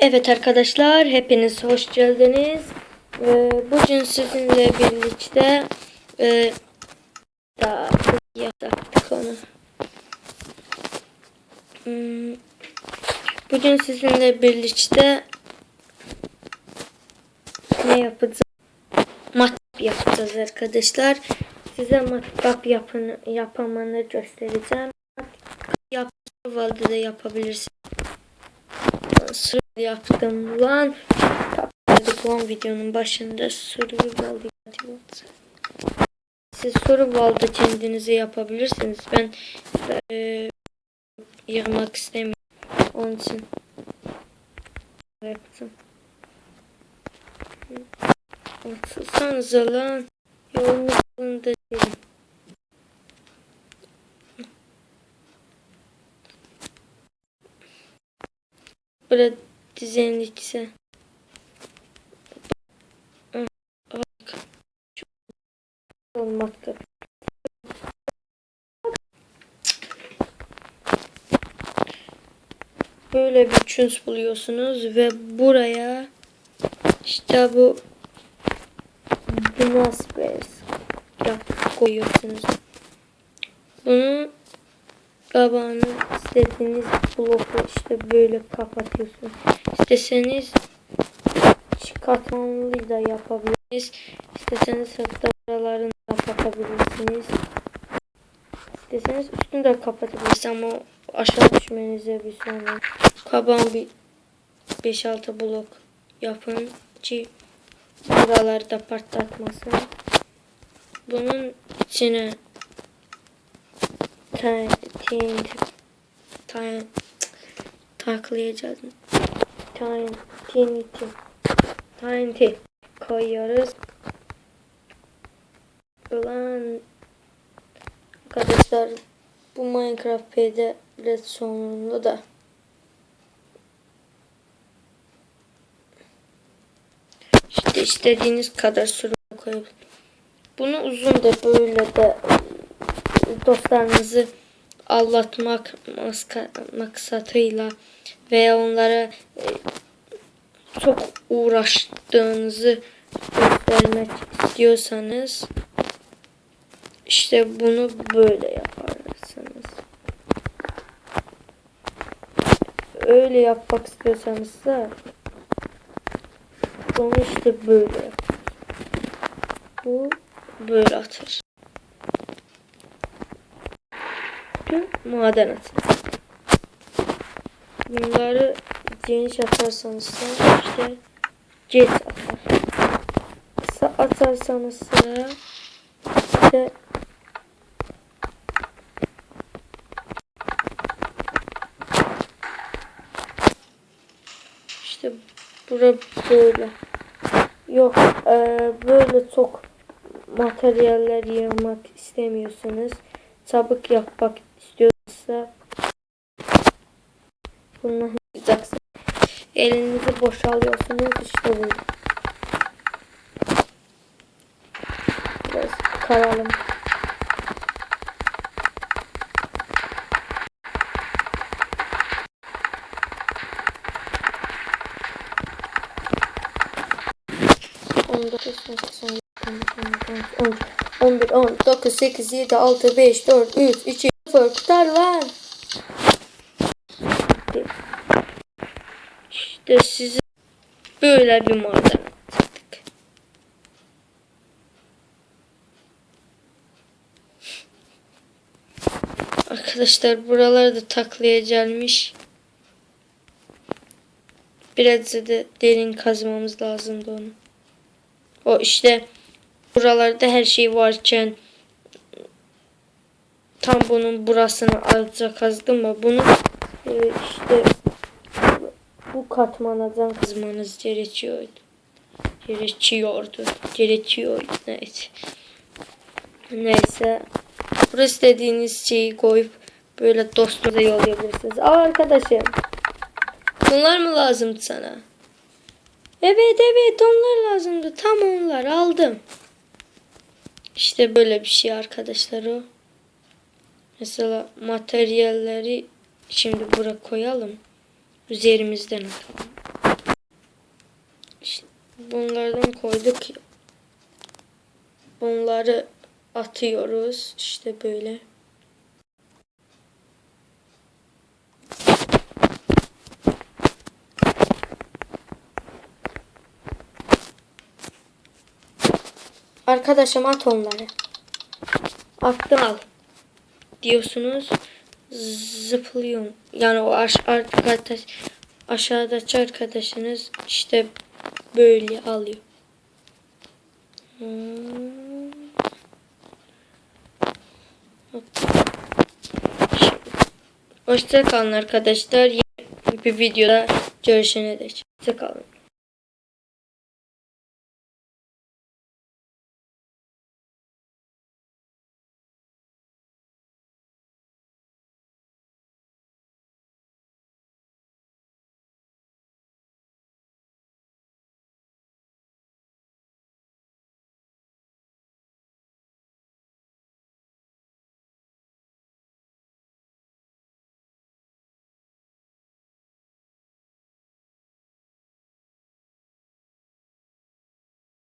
Evet arkadaşlar hepiniz hoş geldiniz. Ee, bugün sizinle birlikte e, daha yaptık onu. Hmm, bugün sizinle birlikte ne yapacağız? Matbap yapacağız arkadaşlar. Size matbap yapını, yapamanı göstereceğim. Yap, valide de yapabilirsiniz. Yaptım lan. Tabii lan videonun başında survival diye Siz survival'da kendinize yapabilirsiniz. Ben e, yığmak istemiyorum. Onun için yaptım. Atılsanıza lan. Yolun yolunda değilim. Böyle dizenlikse. Olmakta. Böyle bir çüns buluyorsunuz ve buraya işte bu bina space yap koyuyorsunuz. Bunu kabağını istediğiniz blokla işte böyle kapatıyorsunuz. İsteseniz katmanlı da yapabilirsiniz. İsteseniz hatta buralarını da kapatabilirsiniz. İsteseniz üstünü de kapatabilirsiniz ama aşağı düşmenize bir sonra. Kabağın bir 5-6 blok yapın ki buraları da patlatmasın. Bunun içine TNT Time taklayacağız. Time TNT TNT koyuyoruz. Ulan arkadaşlar bu Minecraft P'de red sonunda da işte istediğiniz kadar süre koyup bunu uzun da böyle de dostlarınızı maska- maksatıyla veya onlara e, çok uğraştığınızı göstermek istiyorsanız işte bunu böyle yaparsınız. Öyle yapmak istiyorsanız da bunu işte böyle. Bu böyle atır. Tüm maden atır. Bunları geniş atarsanız işte geç atar. Kısa atarsanız işte işte bura böyle. Yok eee, böyle çok materyaller yığmak istemiyorsanız çabuk yapmak istiyorsa bunu yapacaksınız. Elinizi boşalıyorsunuz işte bu. Biraz karalım. On dokuz, on sekiz, on yedi, on dokuz, on bir, on dokuz, sekiz, yedi, altı, beş, dört, üç, iki, Tutar lan. İşte size böyle bir maden. Arkadaşlar buraları da taklaya gelmiş. Biraz da derin kazmamız lazımdı onu. O işte buralarda her şey varken tam bunun burasını azca kazdım mı bunu e, işte bu katmanadan kazmanız gerekiyordu. Gerekiyordu. Gerekiyordu. Neyse. Neyse. Burası dediğiniz şeyi koyup böyle dostunuza yollayabilirsiniz. Aa arkadaşım. Bunlar mı lazımdı sana? Evet evet onlar lazımdı. Tam onlar aldım. İşte böyle bir şey arkadaşlar o. Mesela materyalleri şimdi buraya koyalım. Üzerimizden atalım. Bunlardan koyduk. Bunları atıyoruz. İşte böyle. Arkadaşım at onları. Attım al. Diyorsunuz. Zıplıyorum. Yani o aş arkadaş aşağıdaki arkadaşınız işte böyle alıyor. Hmm. Hoşça kalın arkadaşlar. Yeni bir videoda görüşene dek. Hoşça kalın.